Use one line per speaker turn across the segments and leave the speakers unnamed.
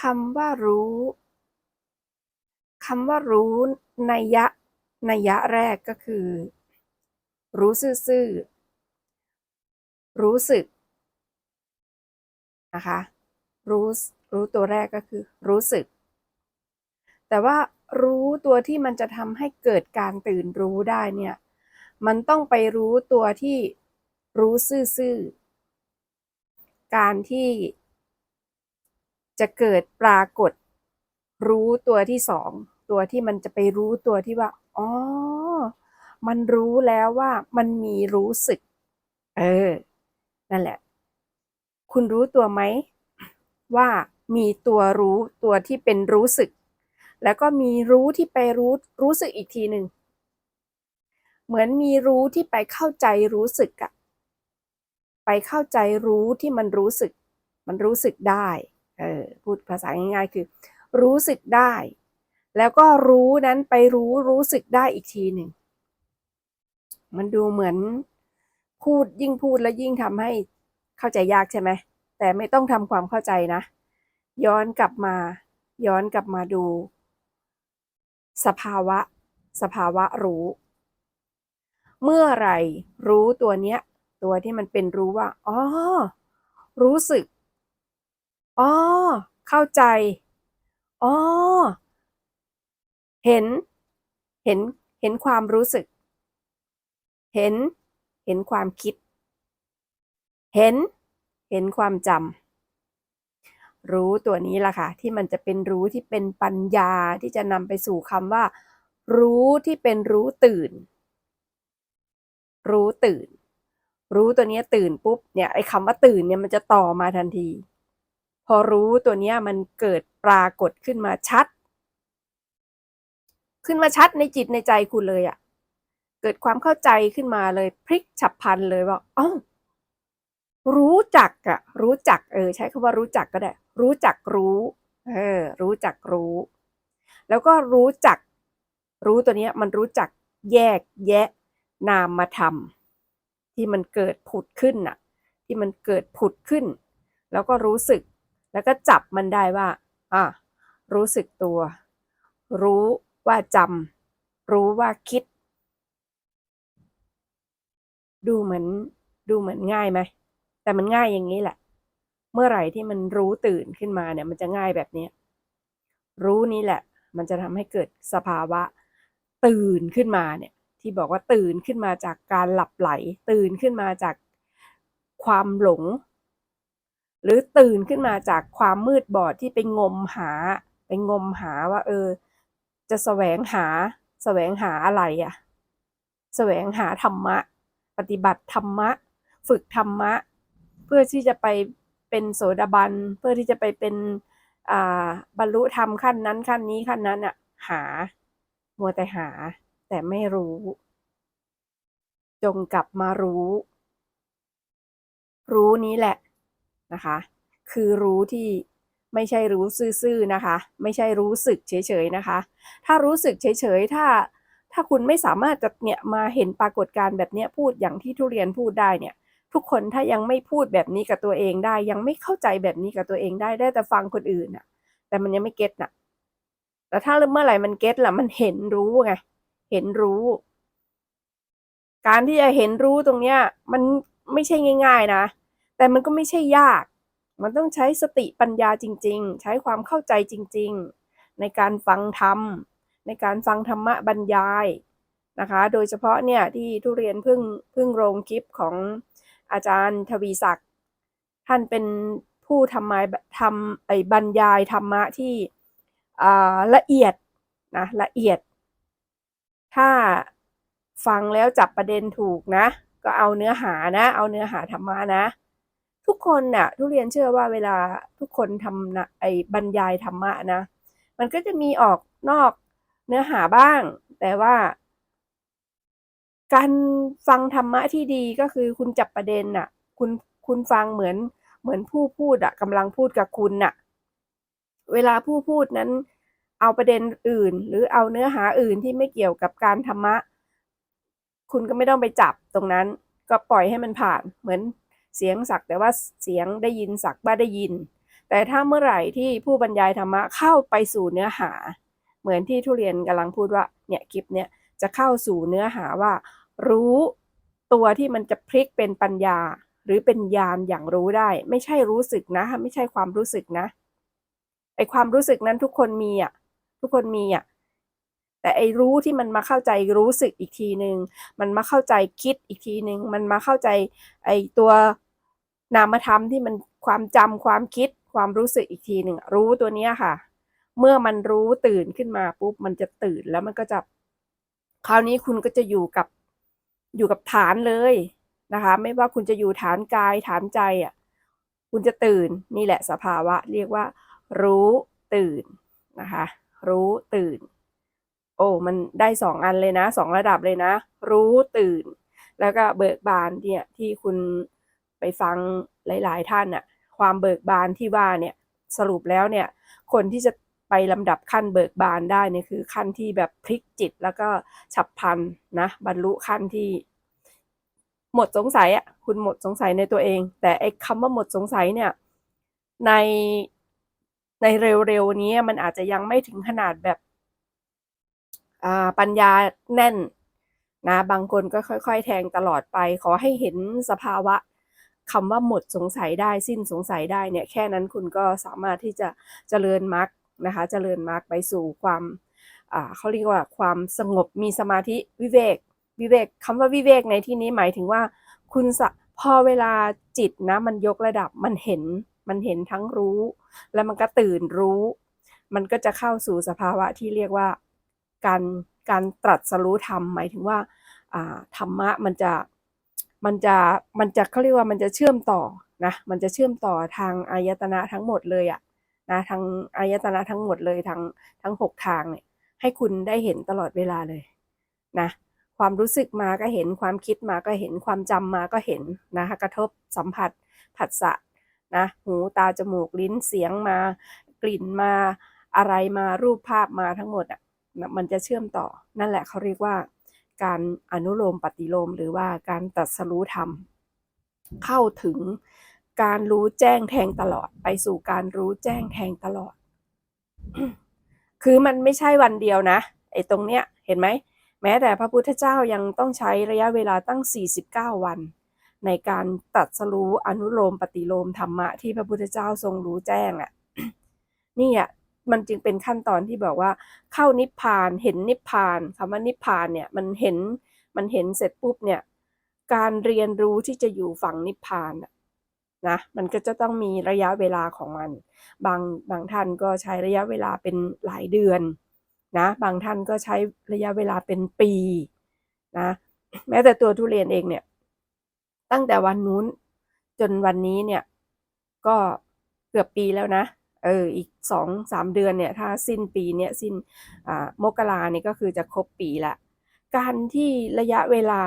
คำว่ารู้คำว่ารู้นัยยะนัยยะแรกก็คือ รู้ซื่อๆรู้สึกนะคะรู้รู้ตัวแรกก็คือ รู้สึก แต่ว่ารู้ตัวที่มันจะทำให้เกิดการตื่นรู้ได้เนี่ย มันต้องไปรู้ตัวที่รู้ซื่อๆการที่ จะเกิดปรากฏ รู้ตัวที่สองตัวที่มันจะไปรู้ตัวที่ว่าอ๋อมันรู้แล้วว่ามันมีรู้สึก เออ นั่นแหละ คุณรู้ตัวไหม ว่ามีตัวรู้ตัวที่เป็นรู้สึก แล้วก็มีรู้ที่ไปรู้รู้สึกอีกทีหนึ่งเหมือนมีรู้ที่ไปเข้าใจรู้สึกอะไปเข้าใจรู้ที่มันรู้สึก มันรู้สึกได้ เออพูดภาษาง่ายๆ คือ รู้สึกได้ แล้วก็รู้นั้นไปรู้รู้สึกได้อีกทีหนึ่ง มันดูเหมือนพูดยิ่งพูดแล้วยิ่งทำให้เข้าใจยากใช่ไหม แต่ไม่ต้องทำความเข้าใจนะ ย้อนกลับมา ย้อนกลับมาดู สภาวะ สภาวะรู้ เมื่อไหร่รู้ตัวเนี้ย ตัวที่มันเป็นรู้ว่า อ๋อ รู้สึก อ๋อ เข้าใจ อ๋อ เห็น เห็น เห็นความรู้สึก เห็น เห็นความคิด เห็น เห็นความจำ รู้ตัวนี้ล่ะค่ะ ที่มันจะเป็นรู้ที่เป็นปัญญาที่จะนำไปสู่คำว่า รู้ที่เป็นรู้ตื่น รู้ตื่น รู้ตัวนี้ตื่นปุ๊บ เนี่ย ไอ้คำว่าตื่นเนี่ยมันจะต่อมาทันที พอรู้ตัวนี้มันเกิดปรากฏขึ้นมาชัด ขึ้นมาชัดในจิตในใจคุณเลยอะ่ะ เกิดความเข้าใจขึ้นมาเลยพลิกฉับพลันเลยว่าอ๋อรู้จักอะรู้จักเออ ใช้คำว่ารู้จักก็ได้ รู้จักรู้เออรู้จักรู้ แล้วก็รู้จัก รู้ตัวนี้มันรู้จักแยกแยะ นามธรรมที่มันเกิดผุดขึ้นน่ะ ที่มันเกิดผุดขึ้น แล้วก็รู้สึก แล้วก็จับมันได้ว่า อะ รู้สึกตัว รู้ว่าจำ รู้ว่าคิด ดูเหมือน ดูเหมือนง่ายไหม แต่มันง่ายอย่างนี้แหละ เมื่อไหร่ที่มันรู้ตื่นขึ้นมาเนี่ย มันจะง่ายแบบนี้ รู้นี้แหละ มันจะทำให้เกิดสภาวะ ตื่นขึ้นมาเนี่ย ที่บอกว่าตื่นขึ้นมาจากการหลับไหล ตื่นขึ้นมาจากความหลง หรือตื่นขึ้นมาจากความมืดบอดที่ไปงมหา ไปงมหาว่า เออ จะแสวงหาแสวงหาอะไรอะ่ะแสวงหาธรรมะ ปฏิบัติธรรมะ ฝึกธรรมะ เพื่อที่จะไปเป็นโสดาบัน เพื่อที่จะไปเป็นอ่าบรรลุธรรมขั้นนั้นขั้นนี้ขั้นนั้นอะหา มัวแต่หา แต่ไม่รู้ จงกลับมารู้ รู้นี้แหละ นะคะ คือรู้ที่ไม่ใช่รู้ซื่อๆนะคะ ไม่ใช่รู้สึกเฉยๆนะคะ ถ้ารู้สึกเฉยๆถ้าถ้าคุณไม่สามารถจะเนี่ยมาเห็นปรากฏการณ์แบบเนี้ยพูดอย่างที่ทุเรียนพูดได้เนี่ย ทุกคนถ้ายังไม่พูดแบบนี้กับตัวเองได้ ยังไม่เข้าใจแบบนี้กับตัวเองได้ได้แต่ฟังคนอื่นน่ะ แต่มันยังไม่เก็ตน่ะ แต่ถ้าเมื่อไหร่มันเก็ตล่ะมันเห็นรู้ไงเห็นรู้ การที่จะเห็นรู้ตรงเนี้ย มันไม่ใช่ง่าย ๆ นะ แต่มันก็ไม่ใช่ยาก มันต้องใช้สติปัญญาจริง ๆ ใช้ความเข้าใจจริง ๆ ในการฟังธรรม ในการฟังธรรมะบรรยายนะคะ โดยเฉพาะเนี่ยที่ทุเรียนเพิ่งเพิ่งลงคลิปของอาจารย์ทวีศักดิ์ท่านเป็นผู้ทำมาทำไอ้บรรยายธรรมะที่ละเอียดนะละเอียด ถ้าฟังแล้วจับประเด็นถูกนะ ก็เอาเนื้อหานะ เอาเนื้อหาธรรมะนะ ทุกคนน่ะ ทุเรียนเชื่อว่าเวลาทุกคนทำนะไอ้บรรยายธรรมะนะ มันก็จะมีออกนอกเนื้อหาบ้าง แต่ว่า การฟังธรรมะที่ดีก็คือคุณจับประเด็นน่ะ คุณคุณฟังเหมือนเหมือนผู้พูดอะกำลังพูดกับคุณน่ะ เวลาผู้พูดนั้น เอาประเด็นอื่น หรือเอาเนื้อหาอื่นที่ไม่เกี่ยวกับการธรรมะ คุณก็ไม่ต้องไปจับตรงนั้น ก็ปล่อยให้มันผ่านเหมือน เสียงสักแต่ว่าเสียงได้ยินสักว่าได้ยิน แต่ถ้าเมื่อไหร่ที่ผู้บรรยายธรรมะเข้าไปสู่เนื้อหา เหมือนที่ทุเรียนกำลังพูดว่าเนี่ยคลิปเนี่ยจะเข้าสู่เนื้อหาว่า รู้ตัวที่มันจะพลิกเป็นปัญญา หรือเป็นญาณอย่างรู้ได้ ไม่ใช่รู้สึกนะ ไม่ใช่ความรู้สึกนะไอความรู้สึกนั้นทุกคนมีอะทุกคนมีอะแต่ไอรู้ที่มันมาเข้าใจรู้สึกอีกทีหนึ่งมันมาเข้าใจคิดอีกทีหนึ่งมันมาเข้าใจไอตัว นามธรรมที่มันความจำความคิดความรู้สึกอีกทีหนึ่งรู้ตัวเนี้ยค่ะ เมื่อมันรู้ตื่นขึ้นมาปุ๊บมันจะตื่นแล้วมันก็จะ คราวนี้คุณก็จะอยู่กับอยู่กับฐานเลยนะคะ ไม่ว่าคุณจะอยู่ฐานกายฐานใจอะคุณจะตื่นนี่แหละสภาวะ เรียกว่า รู้ตื่นนะคะ รู้ตื่น โอ้มันได้สองอันเลยนะสองระดับเลยนะ รู้ตื่น แล้วก็เบิกบานเนี่ยที่คุณ ไปฟังหลาย ๆ ท่านอะความเบิกบานที่ว่าเนี่ยสรุปแล้วเนี่ยคนที่จะไปลำดับขั้นเบิกบานได้เนี่ยคือขั้นที่แบบพลิกจิตแล้วก็ฉับพลันนะบรรลุขั้นที่ หมดสงสัยอะคุณหมดสงสัยในตัวเอง แต่ไอ้คำว่าหมดสงสัยเนี่ยในในเร็วๆนี้มันอาจจะยังไม่ถึงขนาดแบบปัญญาแน่นนะบางคนก็ค่อย ๆ แทงตลอดไป ขอให้เห็นสภาวะ คำว่าหมดสงสัยได้สิ้นสงสัยได้เนี่ยแค่นั้นคุณก็สามารถที่จะเจริญมรรคนะคะเจริญมรรคไปสู่ความเขาเรียกว่าความสงบมีสมาธิวิเวกวิเวกคำว่าวิเวกในที่นี้หมายถึงว่า คุณพอเวลาจิตนะมันยกระดับมันเห็นมันเห็นทั้งรู้ แล้วมันก็ตื่นรู้ มันก็จะเข้าสู่สภาวะที่เรียกว่าการการตรัสรู้ธรรมหมายถึงว่าธรรมะมันจะ มันจะมันจะเขาเรียกว่ามันจะเชื่อมต่อนะมันจะเชื่อมต่อทางอายตนะทั้งหมดเลยอะนะทางอายตนะทั้งหมดเลยทั้งทั้งหกทางเนี่ยให้คุณได้เห็นตลอดเวลาเลยนะความรู้สึกมาก็เห็นความคิดมาก็เห็นความจำมาก็เห็นนะคะกระทบสัมผัสผัสสะนะหูตาจมูกลิ้นเสียงมากลิ่นมาอะไรมารูปภาพมาทั้งหมดอะมันจะเชื่อมต่อนั่นแหละเขาเรียกว่า การอนุโลมปฏิโลมหรือว่าการตรัสรู้ธรรม เข้าถึงการรู้แจ้งแทงตลอด ไปสู่การรู้แจ้งแทงตลอด คือมันไม่ใช่วันเดียวนะไอ้ตรงเนี้ยเห็นไหม แม้แต่พระพุทธเจ้ายังต้องใช้ระยะเวลาตั้ง 49 วัน ในการตัดสรู้อนุโลมปฏิโลมธรรมะที่พระพุทธเจ้าทรงรู้แจ้งอะ่ะนี่อะ มันจึงเป็นขั้นตอนที่บอกว่า เข้านิพพานเห็นนิพพานคำว่านิพพานเนี่ยมันเห็นมันเห็นเสร็จปุ๊บเนี่ยการเรียนรู้ที่จะอยู่ฝั่งนิพพานนะมันก็จะต้องมีระยะเวลาของมัน บางบางท่านก็ใช้ระยะเวลาเป็นหลายเดือนนะบางท่านก็ใช้ระยะเวลาเป็นปีนะแม้แต่ตัวทุเรียนเองเนี่ยตั้งแต่วันนู้นจนวันนี้เนี่ยก็เกือบปีแล้วนะ เอออีกสองสามเดือนเนี่ยถ้าสิ้นปีเนี่ยสิ้นมกราเนี่ยก็คือจะครบปีละการที่ระยะเวลา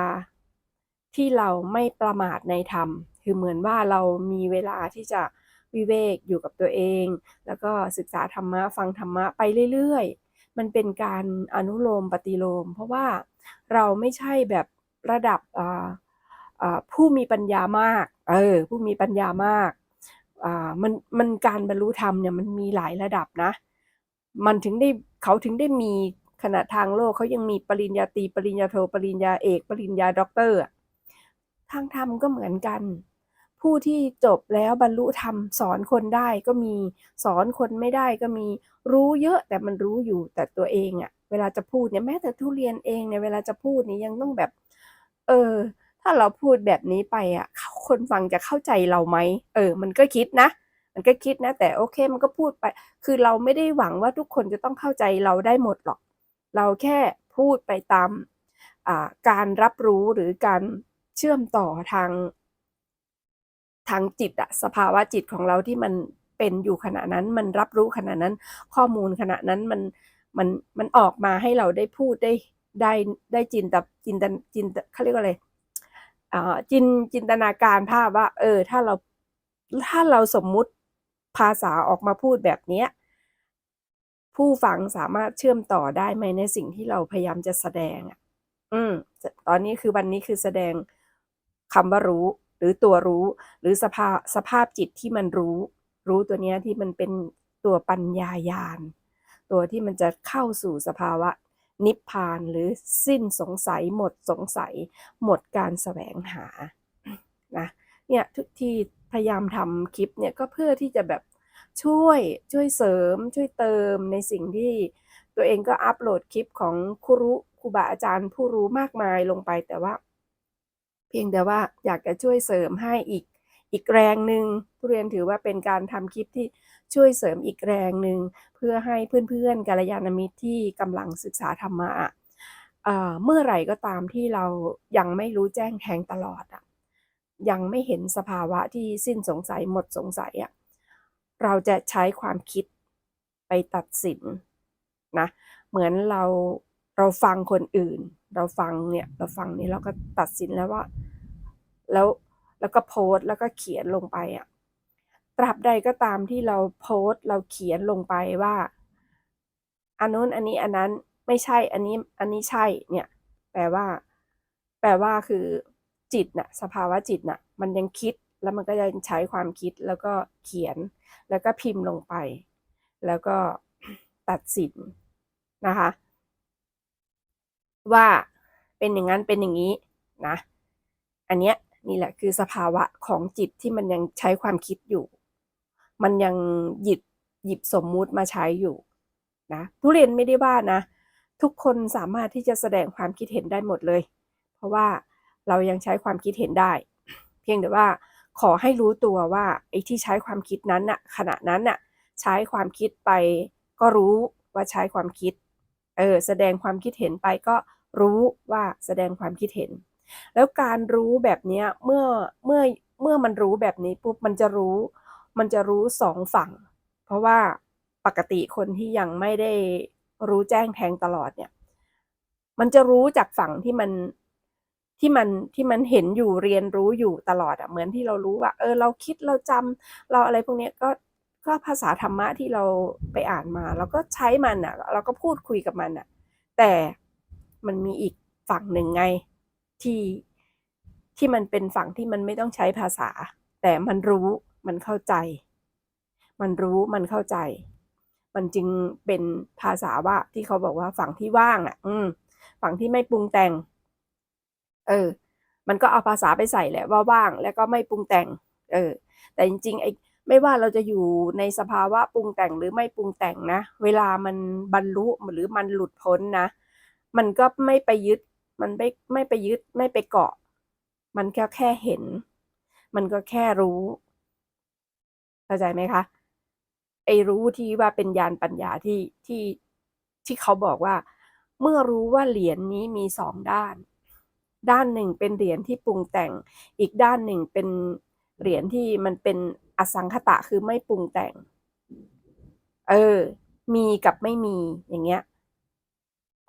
ที่เราไม่ประมาทในธรรม คือเหมือนว่าเรามีเวลาที่จะวิเวกอยู่กับตัวเอง แล้วก็ศึกษาธรรมะฟังธรรมะไปเรื่อยๆ มันเป็นการอนุโลมปฏิโลม เพราะว่าเราไม่ใช่แบบระดับผู้มีปัญญามาก เออ ผู้มีปัญญามาก อ่ามันมันการบรรลุธรรมเนี่ยมันมีหลายระดับนะ มันถึงได้เขาถึงได้มีขณะทางโลกเขายังมีปริญญาตรีปริญญาโทปริญญาเอก ปริญญาด็อกเตอร์ทางธรรมก็เหมือนกัน ผู้ที่จบแล้วบรรลุธรรมสอนคนได้ก็มีสอนคนไม่ได้ก็มีรู้เยอะแต่มันรู้อยู่แต่ตัวเองอะเวลาจะพูดเนี่ยแม้แต่ทุเรียนเองเนี่ยเวลาจะพูดนี่ยังต้องแบบ เออ ถ้าเราพูดแบบนี้ไปอะ คนฟังจะเข้าใจเราไหมเออ มันก็คิดนะ มันก็คิดนะ แต่โอเคมันก็พูดไป คือเราไม่ได้หวังว่าทุกคนจะต้องเข้าใจเราได้หมดหรอก เราแค่พูดไปตามการรับรู้หรือการเชื่อมต่อทาง ทางจิตอะสภาวะจิตของเราที่มันเป็นอยู่ขณะนั้น มันรับรู้ขณะนั้น ข้อมูลขณะนั้นมันมันมันออกมาให้เราได้พูดได้ได้ได้จินตจินตจินตเขาเรียกว่าอะไร จินจินตนาการภาพว่า เออ ถ้าเราถ้าเราสมมุติภาษาออกมาพูดแบบเนี้ยผู้ฟังสามารถเชื่อมต่อได้ไหมในสิ่งที่เราพยายามจะแสดงอะ อืม ตอนนี้คือวันนี้คือแสดงคำว่ารู้ หรือตัวรู้ หรือสภาสภาพจิตที่มันรู้ รู้ตัวเนี้ยที่มันเป็นตัวปัญญายาณตัวที่มันจะเข้าสู่สภาวะ นิพพานหรือสิ้นสงสัยหมดสงสัย หมดการแสวงหานะเนี่ยทุกที่พยายามทำคลิปเนี่ยก็เพื่อที่จะแบบช่วยช่วยเสริม ช่วยเติมในสิ่งที่ตัวเองก็อัปโหลดคลิปของครูรู้ครูบาอาจารย์ผู้รู้มากมายลงไปแต่ว่า เพียงแต่ว่าอยากจะช่วยเสริมให้อีกอีกแรงหนึ่งผู้เรียนถือว่าเป็นการทำคลิปที่ ช่วยเสริมอีกแรงหนึ่งเพื่อให้เพื่อนๆกัลยาณมิตรที่กำลังศึกษาธรรมะเอ่อเมื่อไหร่ก็ตามที่เรายังไม่รู้แจ้งแทงตลอดอะยังไม่เห็นสภาวะที่สิ้นสงสัยหมดสงสัยอะเราจะใช้ความคิดไปตัดสินนะเหมือนเราเราฟังคนอื่น เราฟังเนี่ยเราฟังนี้เราก็ตัดสินแล้วว่า แล้วแล้วก็โพสต์แล้วก็เขียนลงไปอะ ตราบใดก็ตามที่เราโพสต์เราเขียนลงไปว่า อันนู้นอันนี้อันนั้นไม่ใช่อันนี้อันนี้ใช่เนี่ย แปลว่า แปลว่าคือจิตน่ะสภาวะจิตน่ะ มันยังคิดแล้วมันก็ยังใช้ความคิดแล้วก็เขียน แล้วก็พิมพ์ลงไป แล้วก็ตัดสินนะคะ ว่าเป็นอย่างนั้นเป็นอย่างนี้นะ อันเนี้ยนี่แหละคือสภาวะของจิตที่มันยังใช้ความคิดอยู่ มันยังหยิบหยิบสมมุติมาใช้อยู่นะผู้เรียนไม่ได้ว่านะ ทุกคนสามารถที่จะแสดงความคิดเห็นได้หมดเลย เพราะว่าเรายังใช้ความคิดเห็นได้ เพียงแต่ว่าขอให้รู้ตัวว่าไอ้ที่ใช้ความคิดนั้นน่ะขณะนั้นน่ะใช้ความคิดไปก็รู้ว่าใช้ความคิดเออแสดงความคิดเห็นไปก็รู้ว่าแสดงความคิดเห็น แล้วการรู้แบบนี้เมื่อเมื่อเมื่อมันรู้แบบนี้ปุ๊บมันจะรู้ มันจะรู้สองฝั่ง เพราะว่าปกติคนที่ยังไม่ได้รู้แจ้งแทงตลอดเนี่ย มันจะรู้จากฝั่งที่มันที่มันที่มันเห็นอยู่เรียนรู้อยู่ตลอดอะเหมือนที่เรารู้ว่า เออ เราคิดเราจำเราอะไรพวกนี้ก็ก็ภาษาธรรมะที่เราไปอ่านมาเราก็ใช้มันอะเราก็พูดคุยกับมันอะ แต่มันมีอีกฝั่งหนึ่งไงที่ที่มันเป็นฝั่งที่มันไม่ต้องใช้ภาษา แต่มันรู้ มันเข้าใจ มันรู้มันเข้าใจ มันจึงเป็นภาษาว่าที่เขาบอกว่าฝั่งที่ว่างอะ อืม ฝั่งที่ไม่ปรุงแต่ง เออ มันก็เอาภาษาไปใส่แหละว่าว่างแล้วก็ไม่ปรุงแต่ง เออ แต่จริงๆไอ้ไม่ว่าเราจะอยู่ในสภาวะปรุงแต่งหรือไม่ปรุงแต่งนะ เวลามันบรรลุหรือมันหลุดพ้นนะ มันก็ไม่ไปยึด มันไม่ไม่ไปยึดไม่ไปเกาะ มันแค่แค่เห็น มันก็แค่รู้ เข้าใจไหมคะไอ้รู้ที่ว่าเป็นญาณปัญญาที่ที่ที่เขาบอกว่า เมื่อรู้ว่าเหรียญนนี้มีสองด้าน ด้านหนึ่งเป็นเหรียญที่ปรุงแต่ง อีกด้านหนึ่งเป็นเหรียญที่มันเป็นอสังขตะคือไม่ปรุงแต่ง เออ มีกับไม่มีอย่างเงี้ย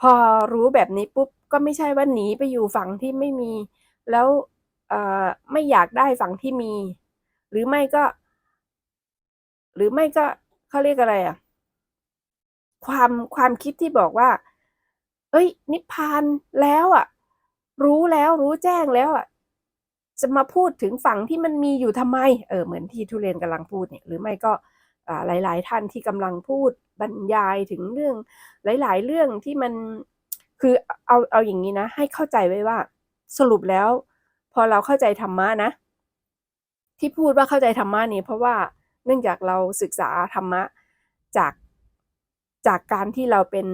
พอรู้แบบนี้ปุ๊บก็ไม่ใช่ว่าหนีไปอยู่ฝั่งที่ไม่มี แล้วเออไม่อยากได้ฝั่งที่มี หรือไม่ก็ หรือไม่ก็เขาเรียกอะไรอะความความคิดที่บอกว่า เอ้ย นิพพานแล้วอะรู้แล้วรู้แจ้งแล้วอะจะมาพูดถึงฝั่งที่มันมีอยู่ทำไม เออเหมือนที่ทุเรียนกำลังพูดเนี่ย หรือไม่ก็อ่าหลาย ๆ ท่านที่กำลังพูดบรรยายถึงเรื่อง หลาย ๆ เรื่องที่มันคือเอาเอาอย่างนี้นะ ให้เข้าใจไว้ว่า สรุปแล้ว พอเราเข้าใจธรรมะนะ ที่พูดว่าเข้าใจธรรมะนี่เพราะว่า เนื่องจากเราศึกษาธรรมะจากจากการที่เราเป็น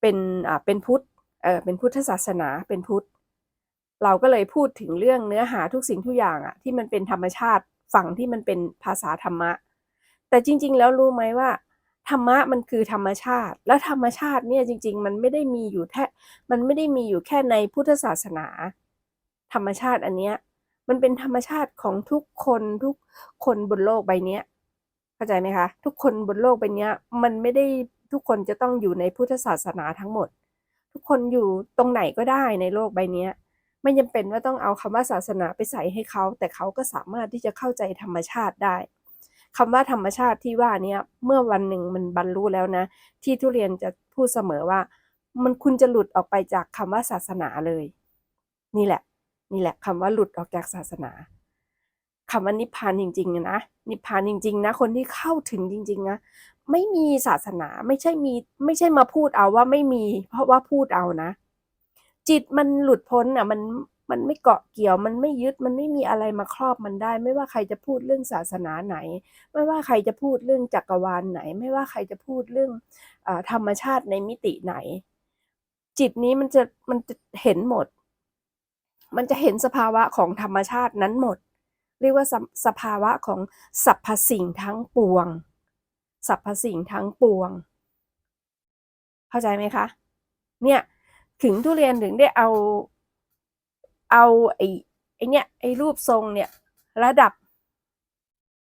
เป็นอ่าเป็นพุทธเออเป็นพุทธศาสนาเป็นพุทธ เราก็เลยพูดถึงเรื่องเนื้อหาทุกสิ่งทุกอย่างอะที่มันเป็นธรรมชาติฝั่งที่มันเป็นภาษาธรรมะ แต่จริง ๆ แล้วรู้ไหมว่า ธรรมะมันคือธรรมชาติ แล้วธรรมชาติเนี่ยจริง ๆ มันไม่ได้มีอยู่แค่มันไม่ได้มีอยู่แค่ในพุทธศาสนา ธรรมชาติอันเนี้ย มันเป็นธรรมชาติของทุกคนทุกคนบนโลกใบนี้เข้าใจไหมคะ ทุกคนบนโลกใบนี้มันไม่ได้ทุกคนจะต้องอยู่ในพุทธศาสนาทั้งหมด ทุกคนอยู่ตรงไหนก็ได้ในโลกใบนี้ไม่จำเป็นว่าต้องเอาคำว่าศาสนาไปใส่ให้เขา แต่เขาก็สามารถที่จะเข้าใจธรรมชาติได้คำว่าธรรมชาติที่ว่าเนี้ยเมื่อวันหนึ่งมันบรรลุแล้วนะ ที่ทุเรียนจะพูดเสมอว่า มันคุณจะหลุดออกไปจากคำว่าศาสนาเลย นี่แหละ นี่แหละคำว่าหลุดออกจากศาสนาคำว่านิพพานจริงๆนะนิพพานจริง ๆ นะ คนที่เข้าถึงจริง ๆ นะ ไม่มีศาสนาไม่ใช่มีไม่ใช่มาพูดเอาว่าไม่มี เพราะว่าพูดเอานะ จิตมันหลุดพ้นอะมันมันไม่เกาะเกี่ยว มันไม่ยึด มันไม่มีอะไรมาครอบมันได้ ไม่ว่าใครจะพูดเรื่องศาสนาไหน ไม่ว่าใครจะพูดเรื่องจักรวาลไหน ไม่ว่าใครจะพูดเรื่องอธรรมชาติในมิติไหน จิตนี้มันจะมันจะเห็นหมด มันจะเห็นสภาวะของธรรมชาตินั้นหมด เรียกว่าสสภาวะของสรรพสิ่งทั้งปวงสรรพสิ่งทั้งปวง เข้าใจไหมคะ เนี่ยถึงทุเรียนถึงได้เอาเอาไอ้ไอ้เนี่ยไอ้รูปทรงเนี่ยระดับ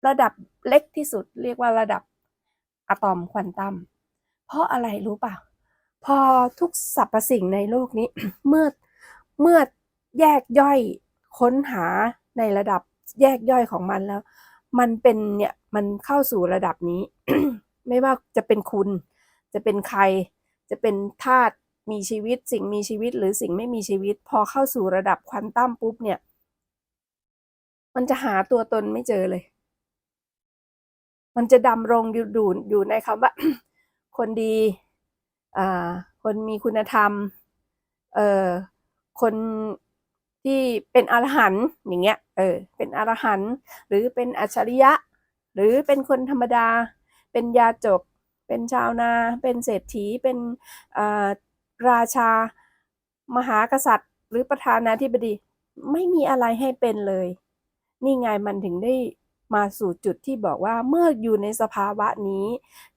ระดับเล็กที่สุด เรียกว่าระดับอะตอมควอนตัมเพราะอะไรรู้ป่ะพอทุกสรรพสิ่งในโลกนี้ เมื่อเมื่อ แยกย่อยค้นหาในระดับแยกย่อยของมันแล้ว มันเป็นเนี่ยมันเข้าสู่ระดับนี้ ไม่ว่าจะเป็นคุณ จะเป็นใคร จะเป็นธาตุมีชีวิต สิ่งมีชีวิตหรือสิ่งไม่มีชีวิต พอเข้าสู่ระดับควอนตัมปุ๊บเนี่ย มันจะหาตัวตนไม่เจอเลย มันจะดำรงอยู่ดูอยู่ในคำว่า คนดีอ่าคนมีคุณธรรมเอ่อคน ที่เป็นอรหันต์อย่างเงี้ยเออเป็นอรหันต์หรือเป็นอัจฉริยะ หรือเป็นคนธรรมดา เป็นยาจก เป็นชาวนา เป็นเศรษฐีเป็นอ่าราชา มหากษัตริย์ หรือประธานาธิบดีไม่มีอะไรให้เป็นเลย นี่ไงมันถึงได้มาสู่จุดที่บอกว่าเมื่ออยู่ในสภาวะนี้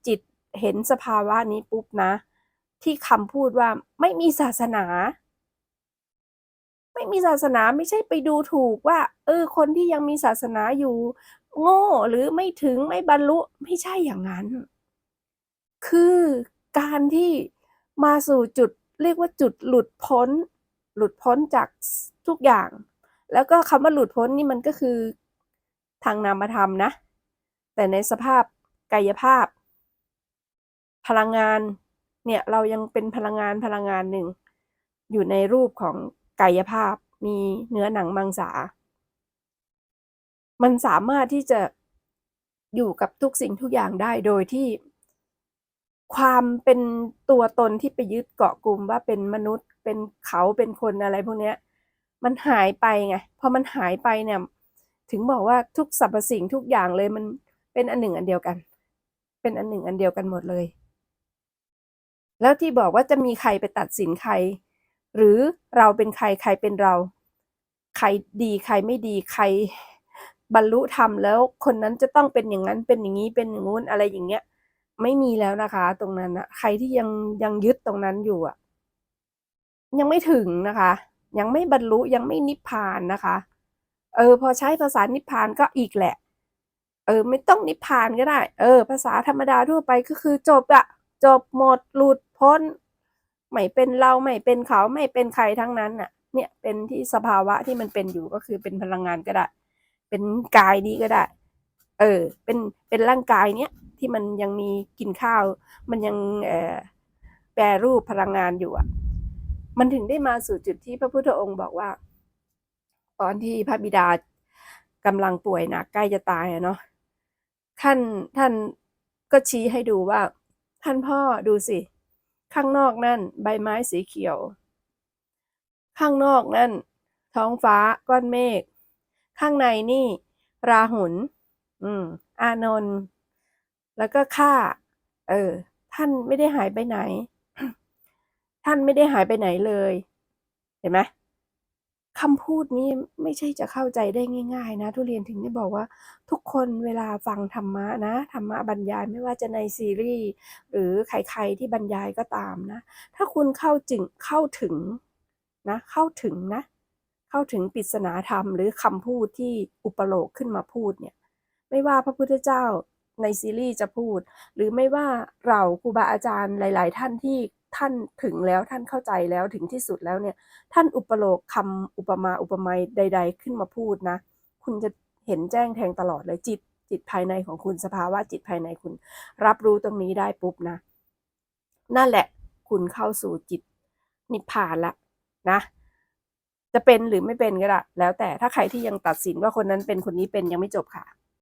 จิตเห็นสภาวะนี้ปุ๊บนะ ที่คำพูดว่าไม่มีศาสนา ไม่มีศาสนาไม่ใช่ไปดูถูกว่า เออ คนที่ยังมีศาสนาอยู่ โง่หรือไม่ถึงไม่บรรลุไม่ใช่อย่างนั้น คือการที่มาสู่จุดเรียกว่าจุดหลุดพ้น หลุดพ้นจากทุกอย่าง แล้วก็คำว่าหลุดพ้นนี่มันก็คือทางนามธรรมนะ แต่ในสภาพกายภาพ พลังงานเนี่ยเรายังเป็นพลังงานพลังงานหนึ่ง อยู่ในรูปของ กายภาพ มีเนื้อหนังมังสา มันสามารถที่จะอยู่กับทุกสิ่งทุกอย่างได้โดยที่ ความเป็นตัวตนที่ไปยึดเกาะกลุ่มว่าเป็นมนุษย์ เป็นเขาเป็นคนอะไรพวกเนี้ย มันหายไปไงพอมันหายไปเนี่ย ถึงบอกว่าทุกสรรพสิ่งทุกอย่างเลยมันเป็นอันหนึ่งอันเดียวกัน เป็นอันหนึ่งอันเดียวกันหมดเลย แล้วที่บอกว่าจะมีใครไปตัดสินใคร หรือเราเป็นใครใครเป็นเรา ใครดีใครไม่ดีใครบรรลุธรรมแล้ว คนนั้นจะต้องเป็นอย่างนั้นเป็นอย่างนี้เป็นอย่างงู้นอะไรอย่างเงี้ย ไม่มีแล้วนะคะ ตรงนั้นนะใครที่ยังยังยึดตรงนั้นอยู่อะยังไม่ถึงนะคะ ยังไม่บรรลุยังไม่นิพพานนะคะ เออ พอใช้ภาษานิพพานก็อีกแหละ เออ ไม่ต้องนิพพานก็ได้ เออ ภาษาธรรมดาทั่วไปก็คือจบอะจบหมดหลุดพ้น ไม่เป็นเราไม่เป็นเขาไม่เป็นใครทั้งนั้นน่ะ เนี่ยเป็นที่สภาวะที่มันเป็นอยู่ก็คือเป็นพลังงานก็ได้ เป็นกายนี้ก็ได้ เออ เป็นเป็นร่างกายเนี้ยที่มันยังมีกินข้าว มันยังเอ่อแปรรูปพลังงานอยู่อะ มันถึงได้มาสู่จุดที่พระพุทธองค์บอกว่า ตอนที่พระบิดากำลังป่วยหนักใกล้จะตายอะเนาะท่านท่านก็ชี้ให้ดูว่า ท่านพ่อดูสิ ข้างนอกนั่นใบไม้สีเขียว ข้างนอกนั่น ท้องฟ้าก้อนเมฆ ข้างในนี่ ราหุลอืม อานนท์แล้วก็ข้าเออ ท่านไม่ได้หายไปไหน ท่านไม่ได้หายไปไหนเลย เห็นไหม คำพูดนี้ไม่ใช่จะเข้าใจได้ง่าย ๆ นะ ทุเรียนถึงได้บอกว่า ทุกคนเวลาฟังธรรมะนะธรรมะบรรยายไม่ว่าจะในซีรีส์หรือใครๆที่บรรยายก็ตามนะ ถ้าคุณเข้าจึงเข้าถึงนะ เข้าถึงนะ เข้าถึงปริศนาธรรม หรือคำพูดที่อุปโลกขึ้นมาพูดเนี่ย ไม่ว่าพระพุทธเจ้าในซีรีส์จะพูด หรือไม่ว่าเราครูบาอาจารย์หลาย ๆ ท่านที่ ท่านถึงแล้วท่านเข้าใจแล้วถึงที่สุดแล้วเนี่ย ท่านอุปโลกคำอุปมาอุปไมยใด ๆ ขึ้นมาพูดนะ คุณจะเห็นแจ้งแทงตลอดเลยจิต จิตภายในของคุณสภาวะจิตภายในคุณ รับรู้ตรงนี้ได้ปุ๊บนะ นั่นแหละ คุณเข้าสู่จิตนิพพานละนะ จะเป็นหรือไม่เป็นก็ได้แล้วแต่ถ้าใครที่ยังตัดสินว่าคนนั้นเป็นคนนี้เป็นยังไม่จบค่ะ